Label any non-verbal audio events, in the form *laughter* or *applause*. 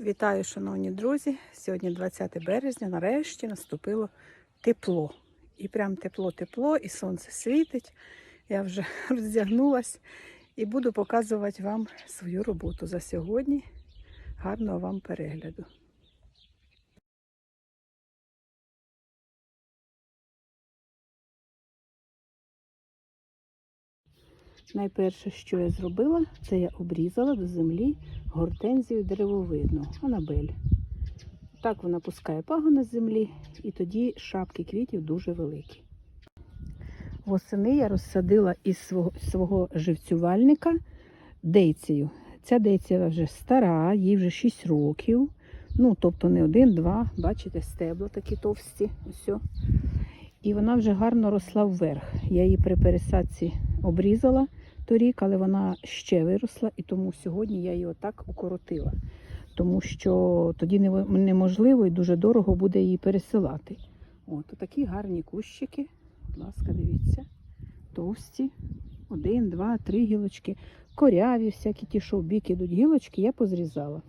Вітаю, шановні друзі! Сьогодні 20 березня. Нарешті наступило тепло. І прям тепло-тепло, і сонце світить. Я вже *laughs* роздягнулась і буду показувати вам свою роботу за сьогодні. Гарного вам перегляду. Найперше, що я зробила, це я обрізала до землі гортензію деревовидну, анабель. Так вона пускає пагони з землі, і тоді шапки квітів дуже великі. Восени я розсадила із свого, свого живцювальника дейцею. Ця дейця вже стара, їй вже 6 років. Ну, тобто не один, два, бачите, стебла такі товсті. Ось. І вона вже гарно росла вверх. Я її при пересадці обрізала торік, але вона ще виросла, і тому сьогодні я її отак укоротила. Тому що тоді неможливо і дуже дорого буде її пересилати. От такі гарні кущики. Будь ласка, дивіться. Товсті. Один, два, три гілочки. Коряві, всякі ті, що в бік ідуть гілочки, я позрізала.